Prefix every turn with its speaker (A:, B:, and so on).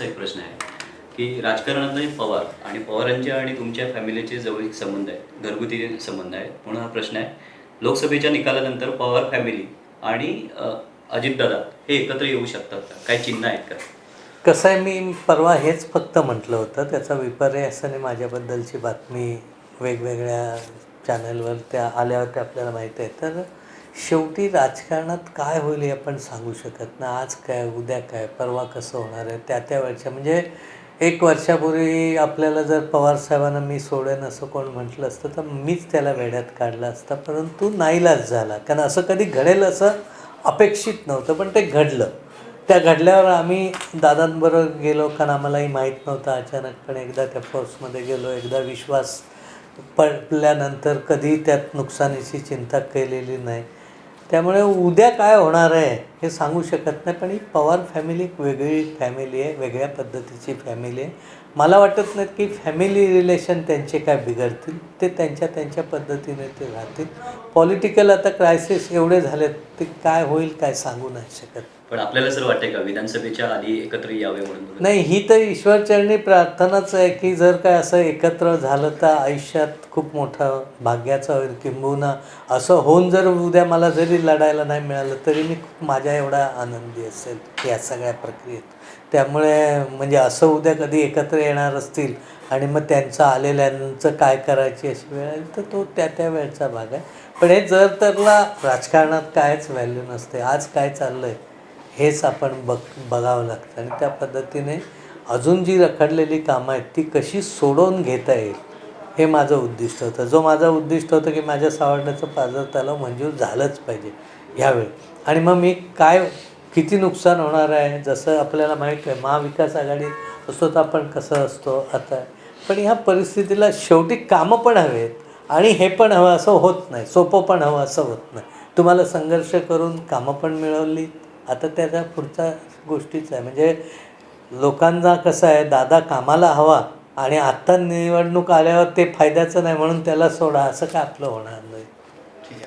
A: असा एक प्रश्न आहे की राजकारणातले पवार आणि पवारांच्या आणि तुमच्या फॅमिलीचे जवळीक संबंध आहेत घरगुती संबंध आहेत. म्हणून हा प्रश्न आहे लोकसभेच्या निकालानंतर पवार फॅमिली आणि अजितदादा हे एकत्र येऊ शकतात का? काय चिन्ह आहेत का?
B: कसं आहे मी परवा हेच फक्त म्हटलं होतं. त्याचा विपर्यासाने माझ्याबद्दलची बातमी वेगवेगळ्या चॅनलवर त्या आल्या होत्या आपल्याला माहीत आहे. तर शेवटी राजकारणात काय होईल हे आपण सांगू शकत नाही. आज काय उद्या काय परवा कसं होणार आहे त्या त्या वेळच्या म्हणजे एक वर्षापूर्वी आपल्याला जर पवार साहेबांना मी सोडेन असं कोण म्हटलं असतं तर मीच त्याला वेड्यात काढलं असतं. परंतु नाईलाज झाला. कारण असं कधी घडेल असं अपेक्षित नव्हतं पण ते घडलं. त्या घडल्यावर आम्ही दादांबरोबर गेलो कारण आम्हालाही माहीत नव्हतं. अचानकपणे एकदा त्या फोर्समध्ये गेलो एकदा विश्वास पडल्यानंतर कधी त्यात नुकसानीची चिंता केलेली नाही. त्यामुळे उद्या काय होणार आहे हे सांगू शकत नाही पण ही पवार फॅमिली एक वेगळी फॅमिली आहे वेगळ्या पद्धतीची फॅमिली आहे. मला वाटत नाही की फॅमिली रिलेशन त्यांचे काय बिघडतील ते त्यांच्या त्यांच्या पद्धतीने ते राहतील. पॉलिटिकल आता क्रायसिस एवढे झालेत ते काय होईल काय सांगू नाही शकत.
A: पण आपल्याला सर वाटतंय का? विधानसभेच्या आधी एकत्र यावे म्हणून
B: नाही ही तर ईश्वरचरणी प्रार्थनाच आहे की जर काय असं एकत्र झालं तर आयुष्यात खूप मोठं भाग्याचं होईल किंबहुना असं होऊन जर उद्या मला जरी लढायला नाही मिळालं तरी मी खूप माझ्या एवढा आनंदी असेल या सगळ्या प्रक्रियेत. त्यामुळे म्हणजे असं उद्या कधी एकत्र येणार असतील आणि मग त्यांचं आलेल्यांचं काय करायची अशी वेळ आली तर तो त्या त्या वेळचा भाग आहे. पण हे जर तरला राजकारणात कायच व्हॅल्यू नसते आज काय चाललं आहे हेच आपण बघ बघावं लागतं. आणि त्या पद्धतीने अजून जी रखडलेली कामं आहेत ती कशी सोडवून घेता येईल हे माझं उद्दिष्ट होतं. जो माझं उद्दिष्ट होतं की माझ्या सावडण्याचं पाजर त्याला मंजूर झालंच पाहिजे ह्यावेळी आणि मग मी काय किती नुकसान होणार आहे? जसं आपल्याला माहीत आहे महाविकास आघाडी असतो तर आपण कसं असतो आता. पण ह्या परिस्थितीला शेवटी कामं पण हवेत आणि हे पण हवं असं होत नाही. सोपं पण हवं असं होत नाही. तुम्हाला संघर्ष करून कामं पण मिळवली. आता त्याच्या पुढच्या गोष्टीच आहे. म्हणजे लोकांना कसं आहे दादा कामाला हवा आणि आत्ता निवडणूक आल्यावर ते फायद्याचं नाही म्हणून त्याला सोडा. असं काय आपलं होणार नाही.